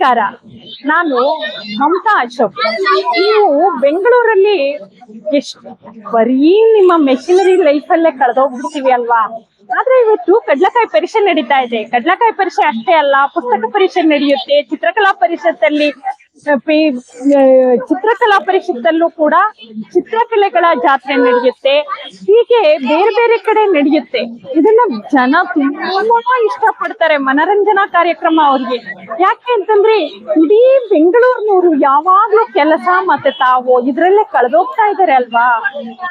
ನಮಸ್ಕಾರ. ನಾನು ಮಮತಾ ಅಶೋಕ್. ನೀವು ಬೆಂಗಳೂರಲ್ಲಿ ಎಷ್ಟು ಬರೀ ನಿಮ್ಮ ಮೆಷಿನರಿ ಲೈಫಲ್ಲೇ ಕಳೆದೋಗ್ಬಿಡ್ತೀವಿ ಅಲ್ವಾ? ಆದ್ರೆ ಇವತ್ತು ಕಡ್ಲಕಾಯಿ ಪರೀಕ್ಷೆ ನಡೀತಾ ಇದೆ. ಕಡ್ಲಕಾಯಿ ಪರೀಕ್ಷೆ ಅಷ್ಟೇ ಅಲ್ಲ, ಪುಸ್ತಕ ಪರೀಕ್ಷೆ ನಡೆಯುತ್ತೆ, ಚಿತ್ರಕಲಾ ಪರಿಷತ್ತಲ್ಲಿ ಚಿತ್ರಕಲಾ ಪರಿಷತ್ತಲ್ಲೂ ಕೂಡ ಚಿತ್ರಕಲೆಗಳ ಜಾತ್ರೆ ನಡೆಯುತ್ತೆ. ಹೀಗೆ ಬೇರೆ ಬೇರೆ ಕಡೆ ನಡೆಯುತ್ತೆ. ಇದನ್ನ ಜನ ತುಂಬಾ ಇಷ್ಟಪಡ್ತಾರೆ ಮನರಂಜನಾ ಕಾರ್ಯಕ್ರಮ ಅವ್ರಿಗೆ. ಯಾಕೆ ಅಂತಂದ್ರೆ ಇಡೀ ಬೆಂಗಳೂರಿನವರು ಯಾವಾಗ್ಲೂ ಕೆಲಸ ಮತ್ತೆ ತಾವು ಇದ್ರಲ್ಲೇ ಕಳೆದೋಗ್ತಾ ಇದಾರೆ ಅಲ್ವಾ?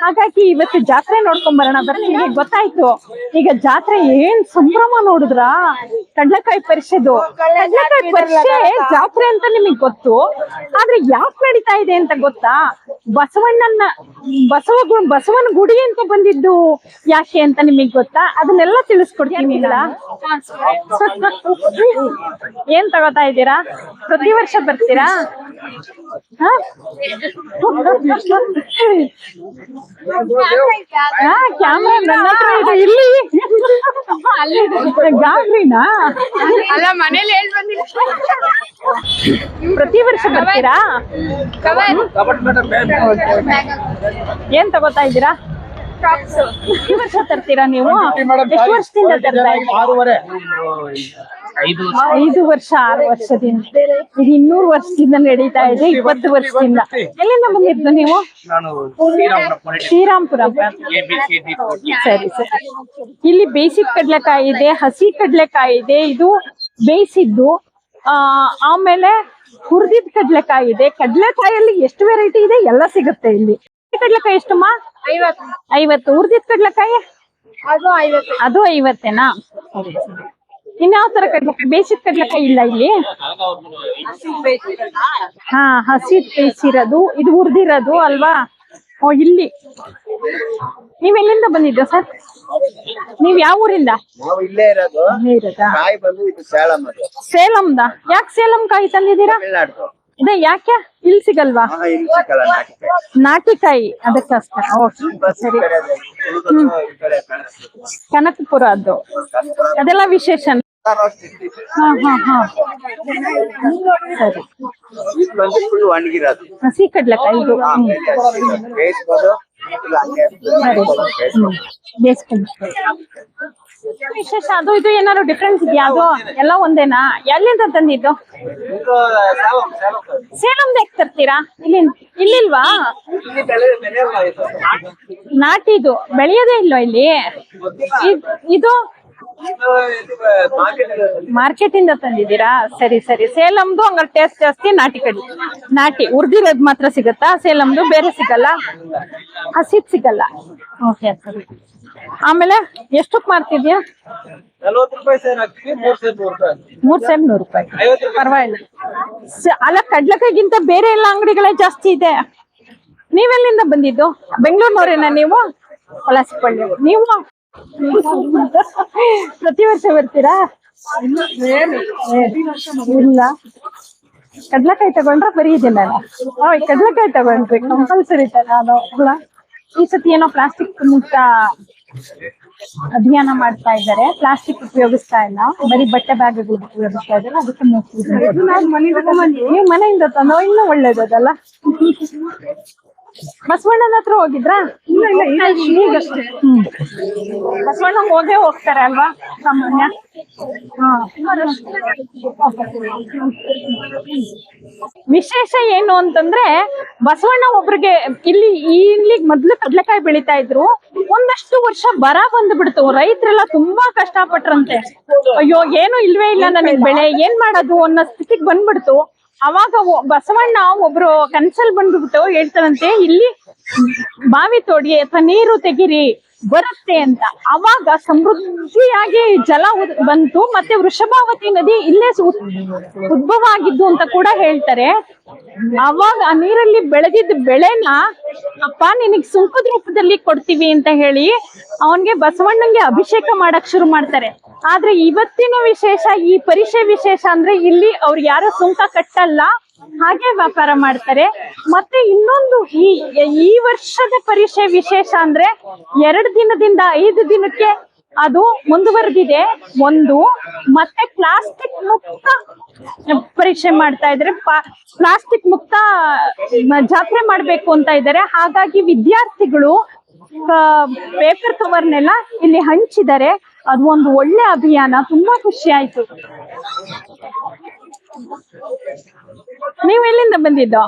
ಹಾಗಾಗಿ ಇವತ್ತು ಜಾತ್ರೆ ನೋಡ್ಕೊಂಡ್ ಬರೋಣ ಬರ್ತೀನಿ ನಿಮಗೆ ಗೊತ್ತಾಯ್ತು. ಈಗ ಜಾತ್ರೆ ಏನ್ ಸಂಭ್ರಮ ನೋಡಿದ್ರ? ಕಡ್ಲೆಕಾಯಿ ಪರಿಷೆದು. ಕಡ್ಲೆಕಾಯಿ ಪರಿಷೆ ಜಾತ್ರೆ ಅಂತ ನಿಮಗ್ ಗೊತ್ತು? ಆದ್ರೆ ಯಾಕೆ ನಡೀತಾ ಇದೆ ಅಂತ ಗೊತ್ತಾ? ಬಸವಣ್ಣನ ಬಸವ ಬಸವನ ಗುಡಿ ಅಂತ ಬಂದಿದ್ದು ಯಾಕೆ ಅಂತ ನಿಮಗ್ ಗೊತ್ತಾ? ಅದನ್ನೆಲ್ಲ ತಿಳಿಸ್ಕೊಡ್ತೀನಿ ಏನ್ ತಗೋತಾ ಇದ್ದೀರಾ? ಪ್ರತಿ ವರ್ಷ ಬರ್ತೀರಾ? ಹಾ? ಹಾ ಕ್ಯಾಮ್ರಾ ನನ್ನ ಹತ್ರ ಇದೆ ಇಲ್ಲಿ. ಅಲ್ಲಿ ಗಾಬ್ರಿನಾ ಅಲ್ಲ ಮನೇಲಿ ಹೇಳ್ ಬಂದಿಲ್ಲ ಪ್ರತಿ ವರ್ಷ ಬರ್ತೀರಾ? ಏನ್ ತಗೋತಾ ಇದ್ದೀರಾ? ಈ ವರ್ಷ ತರ್ತೀರಾ ನೀವು? ಎಷ್ಟು ವರ್ಷದಿಂದ ಐದು ವರ್ಷ, ಆರು ವರ್ಷದಿಂದ. ಇದು ಇನ್ನೂರು ವರ್ಷದಿಂದ ನಡೀತಾ ಇದೆ, ಇಪ್ಪತ್ತು ವರ್ಷದಿಂದ. ಎಲ್ಲಿಂದ ಬಂದಿದ್ದು ನೀವು? ಶ್ರೀರಾಮಪುರ. ಸರಿ ಸರಿ. ಇಲ್ಲಿ ಬೇಯಿಸಿದ ಕಡ್ಲೆಕಾಯಿ ಇದೆ, ಹಸಿ ಕಡ್ಲೆಕಾಯಿ ಇದೆ. ಇದು ಬೇಯಿಸಿದ್ದು ಆಮೇಲೆ ಹುರಿದಿದ್ ಕಡ್ಲೆಕಾಯಿ ಇದೆ. ಕಡ್ಲೆಕಾಯಲ್ಲಿ ಎಷ್ಟು ವೆರೈಟಿ ಇದೆ? ಎಲ್ಲ ಸಿಗುತ್ತೆ ಇಲ್ಲಿ. ಕಡ್ಲೆಕಾಯಿ ಎಷ್ಟಮ್ಮ? ಐವತ್ತು. ಹುರಿದಿದ್ ಕಡ್ಲೆಕಾಯಿ? ಅದು ಐವತ್ತೇನಾ? ಇನ್ಯಾವ ತರ ಕಡ್ಲೆಕಾಯಿ? ಬೇಸಿದ ಕಡ್ಲೆಕಾಯಿ ಇಲ್ಲ ಇಲ್ಲಿ? ಹಾ ಹಸಿ ಬೇಯಿಸಿರೋದು. ಇದು ಹುರಿದಿರೋದು ಅಲ್ವಾ? ಓ ಇಲ್ಲಿ. ನೀವ್ ಎಲ್ಲಿಂದ ಬಂದಿದ್ದು ಸರ್? ನೀವ್ ಯಾವ ಊರಿಂದ? ನಾವು ಇಲ್ಲೇ ಇರೋದು. ಇಲ್ಲೇ ಇರೋದಾ? ಕಾಯಿ ಬಂದು ಇದು ಸೇಳಂ ಅದು. ಸೇಲಂದ? ಯಾಕೆ ಸೇಲಂ ಕಾಯಿ ತಂದಿದ್ದೀರಾ? ತಮಿಳ್ನಾಡು ಇದೇ ಯಾಕೆ? ಇಲ್ಲಿ ಸಿಗಲ್ವಾ? ಹಾ ಇಲ್ಲಿ ಸಿಕ್ಕಲ್ಲ ನಾಟಿಕಾಯಿ ನಾಟಿಕಾಯಿ ಅದಕ್ಕಷ್ಟೇ ಓಕೆ ಬಸ್ ಈ ಸರಿ ಕಡೆ ಅದು, ಉಳ್ದದ್ದು ಈ ಕಡೆ ಕಾಣಿಸ್ತದೆ. ಕನಕಪುರ ಅದು. ಅದೆಲ್ಲ ವಿಶೇಷ. ಹಸಿ ಕಡ್ಲೆಕಾಯಿ ಇದು. ವಿಶೇಷ ಅದು ಇದು ಏನಾದ್ರು ಡಿಫ್ರೆನ್ಸ್ ಇದೆಯಾ? ಅದು ಎಲ್ಲ ಒಂದೇನಾ? ಎಲ್ಲಿಂದ ತಂದಿದ್ದು? ಸೇಲಂ, ಯಾಕೆ ತರ್ತೀರಾ? ಇಲ್ಲಿ ಇಲ್ಲಿಲ್ವಾ? ನಾಟಿದು ಬೆಳೆಯೋದೇ ಇಲ್ವಾ ಇಲ್ಲಿ? ಇದ್- ಮಾರ್ಕೆಟ್ ಇಂದ ತಂದಿದ್ದೀರಾ? ಸರಿ ಸರಿ. ಸೇಲಮ್ದು ಹಂಗಾರೆ ಟೇಸ್ಟ್ ಜಾಸ್ತಿ ನಾಟಿ ಕಡಿ ನಾಟಿ ಉರ್ದಿರೋದ್ ಮಾತ್ರ ಸಿಗತ್ತಾ? ಸೇಲಮ್ದು ಬೇರೆ ಸಿಗಲ್ಲ? ಹಸಿದ್ ಸಿಗಲ್ಲ. ಓಕೆ ಸರಿ ಆಮೇಲೆ ಎಷ್ಟಕ್ ಮಾರ್ತಿದ್ಯಾ? ಮೂರ್ ಸೇರ್ ನೂರು ರೂಪಾಯಿ ಪರವಾಗಿಲ್ಲ. ಅಲ್ಲ ಕಡ್ಲೆಕಾಯಿಗಿಂತ ಬೇರೆ ಎಲ್ಲ ಅಂಗಡಿಗಳೇ ಜಾಸ್ತಿ ಇದೆ. ನೀವೆಲ್ಲಿಂದ ಬಂದಿದ್ದು? ಬೆಂಗಳೂರಿನವರೇನಾ ನೀವು? ಪಲಾಸಿಪಳ್ಳಿ ನೀವು? ಪ್ರತಿ ವರ್ಷ ಬರ್ತೀರಾ? ಇಲ್ಲ. ಕಡ್ಲಕಾಯಿ ತಗೊಂಡ್ರೆ ಬರೀ ಇದನ್ನ. ಕಡ್ಲಕಾಯಿ ತಗೊಂಡ್ರಿ ಕಂಪಲ್ಸರಿ ನಾನು ಈ ಸತಿ ಏನೋ ಪ್ಲಾಸ್ಟಿಕ್ ಮುಕ್ತ ಅಭಿಯಾನ ಮಾಡ್ತಾ ಇದ್ದಾರೆ. ಪ್ಲಾಸ್ಟಿಕ್ ಉಪಯೋಗಿಸ್ತಾ ಇಲ್ಲ. ಬರೀ ಬಟ್ಟೆ ಬ್ಯಾಗ್ಗಳು ಉಪಯೋಗಿಸ್ತಾ ಇದ್ದಾರೆ. ಅದಕ್ಕೆ. ನೀವು ಮನೆಯಿಂದ ತಂದೋ ಇನ್ನೂ ಒಳ್ಳೇದಲ್ಲ ಬಸವಣ್ಣನ ಹತ್ರ ಹೋಗಿದ್ರಾ? ಈಗಷ್ಟೇ ಬಸವಣ್ಣ ಹೋಗೇ ಹೋಗ್ತಾರೆ ಅಲ್ವಾ ಸಾಮಾನ್ಯ. ವಿಶೇಷ ಏನು ಅಂತಂದ್ರೆ ಬಸವಣ್ಣ ಒಬ್ರಿಗೆ ಇಲ್ಲಿ ಇಲ್ಲಿ ಮೊದ್ಲು ಕಡ್ಲೆಕಾಯಿ ಬೆಳಿತಾ ಇದ್ರು. ಒಂದಷ್ಟು ವರ್ಷ ಬರ ಬಂದ್ಬಿಡ್ತು. ರೈತರೆಲ್ಲ ತುಂಬಾ ಕಷ್ಟಪಟ್ರಂತೆ. ಅಯ್ಯೋ ಏನು ಇಲ್ವೇ ಇಲ್ಲ ನನಗ್ ಬೆಳೆ ಏನ್ ಮಾಡೋದು ಅನ್ನೋ ಸ್ಥಿತಿಗೆ ಬಂದ್ಬಿಡ್ತು. ಅವಾಗ ಬಸವಣ್ಣ ಒಬ್ರು ಕನ್ಸಲ್ ಬಂದ್ಬಿಟ್ಟು ಹೇಳ್ತಾರಂತೆ ಇಲ್ಲಿ ಬಾವಿ ತೋಡಿ ಅಥವಾ ನೀರು ತೆಗಿರಿ. ಬರುತ್ತೆ ಅಂತ. ಅವಾಗ ಸಮೃದ್ಧಿಯಾಗಿ ಜಲ ಬಂತು ಮತ್ತೆ ವೃಷಭಾವತಿ ನದಿ ಇಲ್ಲೇ ಉದ್ಭವ ಆಗಿದ್ದು ಅಂತ ಕೂಡ ಹೇಳ್ತಾರೆ. ಅವಾಗ ಆ ನೀರಲ್ಲಿ ಬೆಳೆದಿದ್ದ ಬೆಳೆನ ಅಪ್ಪ ನಿನಗ್ ಸುಂಕದ ರೂಪದಲ್ಲಿ ಕೊಡ್ತೀವಿ ಅಂತ ಹೇಳಿ ಅವನ್ಗೆ ಬಸವಣ್ಣಂಗೆ ಅಭಿಷೇಕ ಮಾಡಕ್ ಶುರು ಮಾಡ್ತಾರೆ. ಆದ್ರೆ ಇವತ್ತಿನ ವಿಶೇಷ, ಈ ಪರಿಷೆ ವಿಶೇಷ ಅಂದ್ರೆ ಇಲ್ಲಿ ಅವ್ರು ಯಾರ ಸುಂಕ ಕಟ್ಟಲ್ಲ. ಹಾಗೆ ವ್ಯಾಪಾರ ಮಾಡ್ತಾರೆ. ಮತ್ತೆ ಇನ್ನೊಂದು ಈ ಈ ವರ್ಷದ ಪರೀಕ್ಷೆ ವಿಶೇಷ ಅಂದ್ರೆ ಎರಡು ದಿನದಿಂದ ಐದು ದಿನಕ್ಕೆ ಅದು ಮುಂದುವರೆದಿದೆ. ಒಂದು, ಮತ್ತೆ ಪ್ಲಾಸ್ಟಿಕ್ ಮುಕ್ತ ಪರೀಕ್ಷೆ ಮಾಡ್ತಾ ಇದ್ದಾರೆ. ಪ್ಲಾಸ್ಟಿಕ್ ಮುಕ್ತ ಜಾತ್ರೆ ಮಾಡ್ಬೇಕು ಅಂತ ಇದ್ದಾರೆ. ಹಾಗಾಗಿ ವಿದ್ಯಾರ್ಥಿಗಳು ಪೇಪರ್ ಕವರ್ನೆಲ್ಲ ಇಲ್ಲಿ ಹಂಚಿದ್ದಾರೆ. ಅದು ಒಂದು ಒಳ್ಳೆ ಅಭಿಯಾನ. ತುಂಬಾ ಖುಷಿ ಆಯ್ತು. ನೀವು ಎಲ್ಲಿಂದ ಬಂದಿದ್ದು?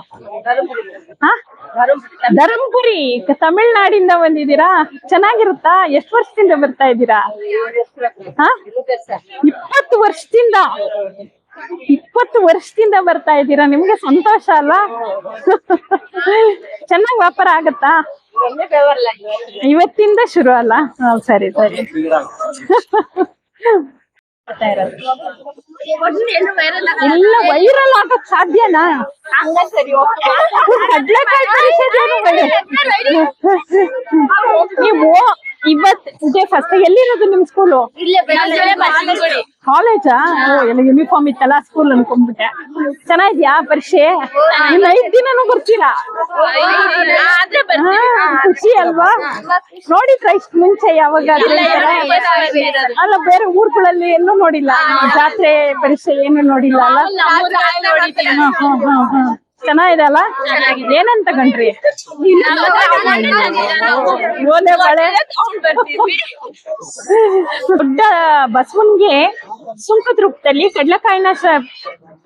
ಧರ್ಮಪುರಿ ತಮಿಳ್ನಾಡಿಂದ ಬಂದಿದ್ದೀರಾ? ಚೆನ್ನಾಗಿರುತ್ತಾ? ಎಷ್ಟು ವರ್ಷದಿಂದ ಬರ್ತಾ ಇದ್ದೀರಾ? ಇಪ್ಪತ್ತು ವರ್ಷದಿಂದ. ಇಪ್ಪತ್ತು ವರ್ಷದಿಂದ ಬರ್ತಾ ಇದ್ದೀರಾ? ನಿಮ್ಗೆ ಸಂತೋಷ ಅಲ್ಲ? ಚೆನ್ನಾಗಿ ವ್ಯಾಪಾರ ಆಗತ್ತಾ? ಇವತ್ತಿಂದ ಶುರು ಅಲ್ಲ? ಸರಿ ಸರಿ. ಇಲ್ಲ ವೈರಲ್ ಆಗಕ್ ಸಾಧ್ಯನಾ? ಕಡ್ಲೆಕಾಯಿ. ನೀವು ಇವತ್ ಇದೆ ಫಸ್ಟ್ ಎಲ್ಲಿರೋದು ನಿಮ್ ಸ್ಕೂಲು ಕಾಲೇಜಾ ಎಲ್ಲ ಯೂನಿಫಾರ್ಮ್ ಇತ್ತಲ್ಲ ಸ್ಕೂಲ್ ಅನ್ಕೊಂಡ್ಬಿಟ್ಟೆ. ಚೆನ್ನಾಗಿದ್ಯಾ ಪರೀಕ್ಷೆ? ಇನ್ನು ಐದ್ ದಿನನೂ ಬರ್ತೀರಾ? ಖುಷಿ ಅಲ್ವಾ? ನೋಡಿ ಇಷ್ಟ ಮುಂಚೆ ಯಾವಾಗ ಅಲ್ಲ ಬೇರೆ ಊರ್ಗಳಲ್ಲಿ ಎಲ್ಲೂ ನೋಡಿಲ್ಲ? ಜಾತ್ರೆ ಪರೀಕ್ಷೆ ಏನು ನೋಡಿಲ್ಲ ಅಲ್ಲ? ಹಾ, ಹಾ, ಹಾ, ಹಾ. ಚೆನ್ನಾಗಿದೆ ಅಲ್ಲ? ಏನಂತ ಓಲೆ ಬಳೆ. ದೊಡ್ಡ ಬಸವನ್ಗೆ ಸುಂಕದ ರೂಪದಲ್ಲಿ ಕಡ್ಲೆಕಾಯಿನ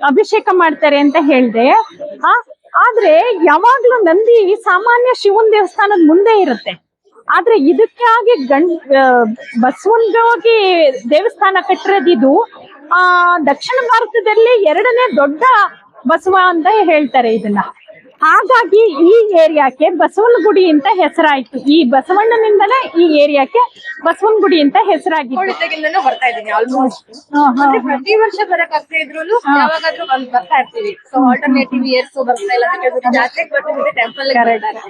ಅಭಿಷೇಕ ಮಾಡ್ತಾರೆ ಅಂತ ಹೇಳ್ದೆ. ಆ ಆದ್ರೆ ಯಾವಾಗ್ಲೂ ನಂದಿ ಸಾಮಾನ್ಯ ಶಿವನ್ ದೇವಸ್ಥಾನದ ಮುಂದೆ ಇರುತ್ತೆ. ಆದ್ರೆ ಇದಕ್ಕಾಗಿ ಗಂಡ್ ಬಸವನ್ಗಾಗಿ ದೇವಸ್ಥಾನ ಕಟ್ಟಿರೋದಿದು ಆ ದಕ್ಷಿಣ ಭಾರತದಲ್ಲಿ ಎರಡನೇ ದೊಡ್ಡ ಬಸವ ಅಂತ ಹೇಳ್ತಾರೆ ಇದನ್ನ. ಹಾಗಾಗಿ ಈ ಏರಿಯಾಕ್ಕೆ ಬಸವನ ಗುಡಿ ಅಂತ ಹೆಸರಾಯ್ತು. ಈ ಬಸವಣ್ಣನಿಂದಲೇ ಈ ಏರಿಯಾಕ್ಕೆ ಬಸವನ ಗುಡಿ ಅಂತ ಹೆಸರಾಗಿತ್ತು. ಬರ್ತಾ ಆಲ್ಮೋಸ್ಟ್ ಪ್ರತಿ ವರ್ಷ ಬರಕ್ ಆಗ್ತಾ ಇದ್ರು ಯಾವಾಗಾದ್ರೂ ಬಂದ್ ಬರ್ತಾ ಇರ್ತೀವಿ. ಸೊ ಆಲ್ಟರ್ನೇಟಿವ್ ಇಯರ್ಸ್ ಬರ್ತಾ ಇಲ್ಲ ಅಂತ ಕೇಳ್ಬಿಟ್ಟು ಜಾತ್ರೆಗೆ ಬರ್ತಿದ್ರೆ ಟೆಂಪಲ್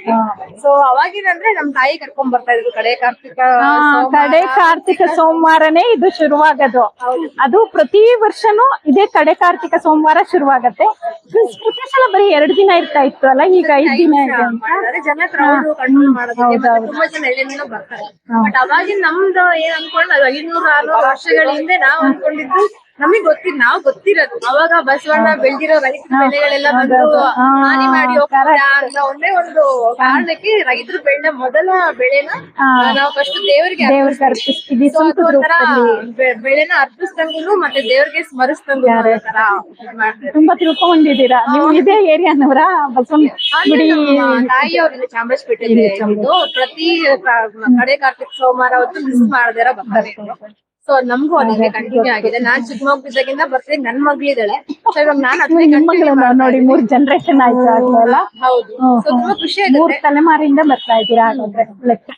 ಹಾ. ಸೊ ಅವಾಗಿನಂದ್ರೆ ನಮ್ ತಾಯಿ ಕರ್ಕೊಂಡ್ ಬರ್ತಾ ಇದ್ರು ಕಡೆ ಕಾರ್ತಿಕ ಕಡೆ ಕಾರ್ತಿಕ ಸೋಮವಾರನೇ ಇದು ಶುರುವಾಗದು. ಅದು ಪ್ರತಿ ವರ್ಷನೂ ಇದೇ ಕಡೆ ಕಾರ್ತಿಕ ಸೋಮವಾರ ಶುರುವಾಗತ್ತೆ. ಪ್ರತಿ ಸಲ ಬರೀ ಎರಡು ದಿನ ಇರ್ತಾ ಇತ್ತು. ಅಲ್ಲ ಈಗ ಐದ್ ದಿನ ಇದೆ ಅಂತ ಮಾಡ್ತಾರೆ. ಜನ ಕ್ರೌಡ್ ಕಂಟ್ರೋಲ್ ಮಾಡೋದಕ್ಕೆ ಹೌದು, ಮತ್ತೆ ಹೌದು. ತುಂಬಾ ಜನ ಎಲ್ಲಿಂದನೋ ಬರ್ತಾರೆ ಬಟ್ ಅವಾಗಿನ ನಮ್ದು ಏನ್ ಅನ್ಕೊಂಡ್ ಐನೂರು ಆರ್ನೂರು ವರ್ಷಗಳ ಹಿಂದೆ ನಾವ್ ಅನ್ಕೊಂಡಿದ್ದು ನಮಗ್ ಗೊತ್ತಿದ್ ನಾವ್ ಗೊತ್ತಿರೋದು. ಅವಾಗ ಬಸವಣ್ಣ ಬೆಳ್ದಿರೋ ರೈತ ಬೆಳೆಗಳೆಲ್ಲ ಬಂದು ಹಾನಿ ಮಾಡಿ. ಅನ್ನೋ ಒಂದೇ ಒಂದು ಕಾರಣಕ್ಕೆ ರೈತರು ಬೆಳೆ ಮೊದಲ ಬೆಳೆನ. ನಾವು ಫಸ್ಟ್ ದೇವರಿಗೆ ಬೆಳೆನ ಅರ್ಪಿಸ್ದಂಗೂ ಮತ್ತೆ ದೇವ್ರಿಗೆ ಸ್ಮರಿಸ್ದಂಗು ತುಂಬಾ ತಿಳ್ಕೊಂಡಿದ್ದೀರಾ ನೀವು ಇದೇ ಏರಿಯಾನವರ ಬಸವಣ್ಣ ತಾಯಿಯವ್ರಿಂದ ಚಾಮರಾಜಪೇಟೆ ಪ್ರತಿ ಕಡೆ ಕಾರ್ತಿಕ್ ಸೋಮವಾರ ಹೊತ್ತು ಮಿಸ್ ಮಾಡದಿರ ಬರ್ತಾರೆ. ಸೊ ನಮಗೂ ಅದೇ ಕಂಟಿನ್ಯೂ ಆಗಿದೆ. ನಾನ್ ಚಿಕ್ಕ ಮಗುದಾಗಿಂದ ಬರ್ತೀನಿ ನನ್ ಮಗಳಿದ್ದಾಳೆ ಸೊ ಇವಾಗ ನಾನ್ continue ಮಾಡ್ತಾ ನೋಡಿ ಮೂರ್ ಜನರೇಷನ್ ಆಯ್ತು ಆಗ್ಲಲ್ಲ ಹೌದು. ಸೊ ತುಂಬಾ ಖುಷಿ ಮೂರ್ ಆಗುತ್ತೆ ತಲೆಮಾರಿಂದ ಬರ್ತಾ ಇದ್ದೀರಾ ಹಾಗಾದ್ರೆ? ಲೆಕ್ಕ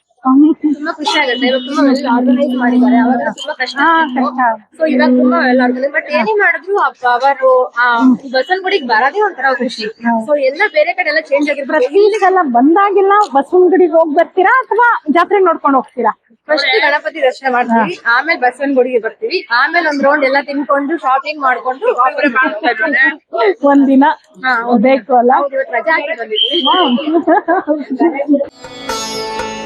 ತುಂಬಾ ಖುಷಿ ಆಗುತ್ತೆ. ಇವಾಗ ತುಂಬಾ ವೆಲ್ ಆರ್ಗನೈಸ್ ಮಾಡಿದ್ದಾರೆ. ಅವಾಗ ತುಂಬಾ ಕಷ್ಟ ಹಾ, ಕಷ್ಟ. ಸೊ ಇವಾಗ ತುಂಬಾ ವೆಲ್ ಆರ್ಗನೈಸ್ ಬಟ್ ಏನೇ ಮಾಡಿದ್ರು ಅವರು ಬಸವನಗುಡಿಗೆ ಆ ಬಸವನ್ ಗುಡಿಗೆ ಬರೋದೇ ಒಂಥರ ಖುಷಿ. ಸೊ ಎಲ್ಲ ಬೇರೆ ಕಡೆ ಎಲ್ಲ ಚೇಂಜ್ ಆಗಿರ್ತಾರೆ ಪ್ರತಿ ಬಂದಾಗಿಲ್ಲ ಬಂದಾಗೆಲ್ಲ. ಬಸವನ ಗುಡಿಗೆ ಹೋಗ್ ಬರ್ತೀರಾ ಅಥವಾ ಜಾತ್ರೆ ನೋಡ್ಕೊಂಡು ಹೋಗ್ತೀರಾ? ಫಸ್ಟ್ ಗಣಪತಿ ದರ್ಶನ ಮಾಡ್ತೀವಿ. ಆಮೇಲೆ ಬಸವನ್ ಗುಡಿಗೆ ಬರ್ತೀವಿ. ಆಮೇಲೆ ಒಂದ್ ರೌಂಡ್ ಎಲ್ಲ ತಿನ್ಕೊಂಡು ಶಾಪಿಂಗ್ ಮಾಡ್ಕೊಂಡು. ಒಂದಿನ ಬೇಕು ಅಲ್ಲ? ರಜಾ ಹಾಕಿ ಬಂದಿದ್ವಿ.